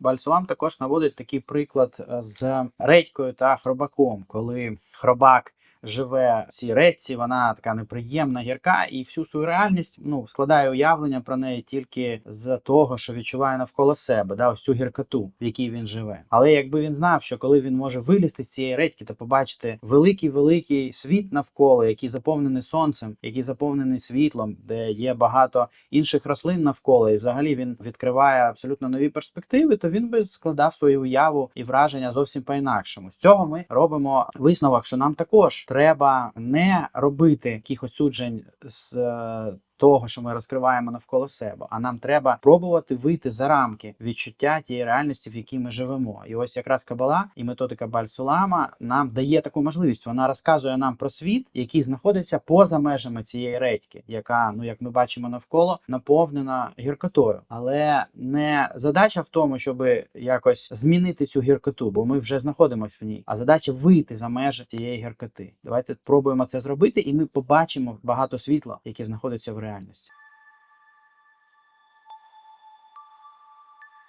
Бальсулам також наводить такий приклад е, з редькою та хробаком, коли хробак. Живе в цій редці, вона така неприємна, гірка, і всю свою реальність ну складає уявлення про неї тільки з того, що відчуває навколо себе, да, ось цю гіркоту, в якій він живе. Але якби він знав, що коли він може вилізти з цієї редьки та побачити великий великий світ навколо, який заповнений сонцем, який заповнений світлом, де є багато інших рослин навколо, і взагалі він відкриває абсолютно нові перспективи, то він би складав свою уяву і враження зовсім по-інакшому. З цього ми робимо висновок, що нам також треба не робити якихось суджень з. Того, що ми розкриваємо навколо себе, а нам треба пробувати вийти за рамки відчуття тієї реальності, в якій ми живемо. І ось якраз кабала і методика Бальсулама нам дає таку можливість. Вона розказує нам про світ, який знаходиться поза межами цієї редьки, яка, ну як ми бачимо навколо, наповнена гіркотою. Але не задача в тому, щоб якось змінити цю гіркоту, бо ми вже знаходимося в ній. А задача вийти за межі цієї гіркоти. Давайте пробуємо це зробити, і ми побачимо багато світла, яке знаходиться в реальності.